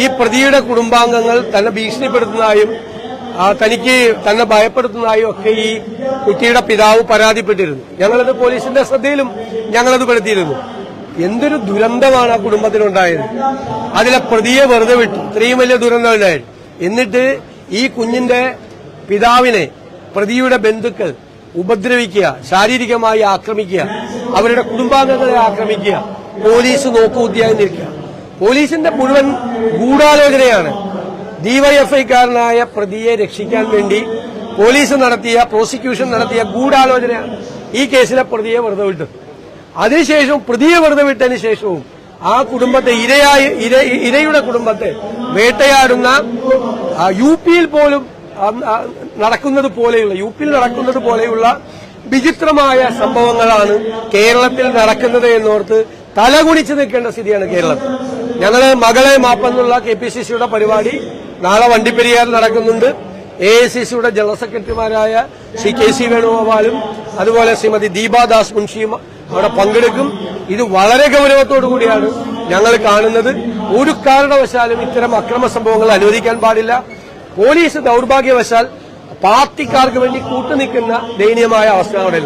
ഈ പ്രതിയുടെ കുടുംബാംഗങ്ങൾ തന്നെ ഭീഷണിപ്പെടുത്തുന്നതായും തനിക്ക് തന്നെ ഭയപ്പെടുത്തുന്നതായും ഒക്കെ ഈ കുട്ടിയുടെ പിതാവ് പരാതിപ്പെട്ടിരുന്നു. ഞങ്ങളത് പോലീസിന്റെ ശ്രദ്ധയിലും ഞങ്ങളത് പെടുത്തിയിരുന്നു. എന്തൊരു ദുരന്തമാണ് ആ കുടുംബത്തിനുണ്ടായത്. അതിലെ പ്രതിയെ വെറുതെ വിട്ടു. ഇത്രയും വലിയ ദുരന്തം ഉണ്ടായിരുന്നു എന്നിട്ട് ഈ കുഞ്ഞിന്റെ പിതാവിനെ പ്രതിയുടെ ബന്ധുക്കൾ ഉപദ്രവിക്കുക ശാരീരികമായി ആക്രമിക്കുക അവരുടെ കുടുംബാംഗങ്ങളെ ആക്രമിക്കുക പോലീസ് നോക്കുകുത്തിയായി നിൽക്കുക. പോലീസിന്റെ മുഴുവൻ ഗൂഢാലോചനയാണ് ഡിവൈഎഫ്ഐക്കാരനായ പ്രതിയെ രക്ഷിക്കാൻ വേണ്ടി പോലീസ് നടത്തിയ പ്രോസിക്യൂഷൻ നടത്തിയ ഗൂഢാലോചനയാണ് ഈ കേസിലെ പ്രതിയെ വെറുതെ വിട്ടത് അതിനുശേഷവും പ്രതിയെ വെറുതെ വിട്ടതിന് ശേഷവും ആ കുടുംബത്തെ ഇരയായി ഇരയുടെ കുടുംബത്തെ വേട്ടയാടുന്ന യു പിയിൽ പോലും നടക്കുന്നത് പോലെയുള്ള യു പിയിൽ നടക്കുന്നത് പോലെയുള്ള വിചിത്രമായ സംഭവങ്ങളാണ് കേരളത്തിൽ നടക്കുന്നത് എന്നോർത്ത് തലകുണിച്ച് നിൽക്കേണ്ട സ്ഥിതിയാണ് കേരളത്തിൽ ഞങ്ങൾ മകളെ മാപ്പെന്നുള്ള കെ പി സി സിയുടെ പരിപാടി നാളെ വണ്ടിപ്പെരിയാർ നടക്കുന്നുണ്ട്. എ ഐ സി സിയുടെ ജനറൽ സെക്രട്ടറിമാരായ ശ്രീ കെ സി വേണുഗോപാലും അതുപോലെ ശ്രീമതി ദീപാദാസ് മുൻഷിയും അവിടെ പങ്കെടുക്കും. ഇത് വളരെ ഗൗരവത്തോടു കൂടിയാണ് ഞങ്ങൾ കാണുന്നത്. ഒരു കാരണവശാലും ഇത്തരം അക്രമ സംഭവങ്ങൾ അനുവദിക്കാൻ പാടില്ല. പോലീസ് ദൗർഭാഗ്യവശാൽ പാർട്ടിക്കാർക്ക് വേണ്ടി കൂട്ടുനിൽക്കുന്ന ദയനീയമായ അവസ്ഥ അവിടെ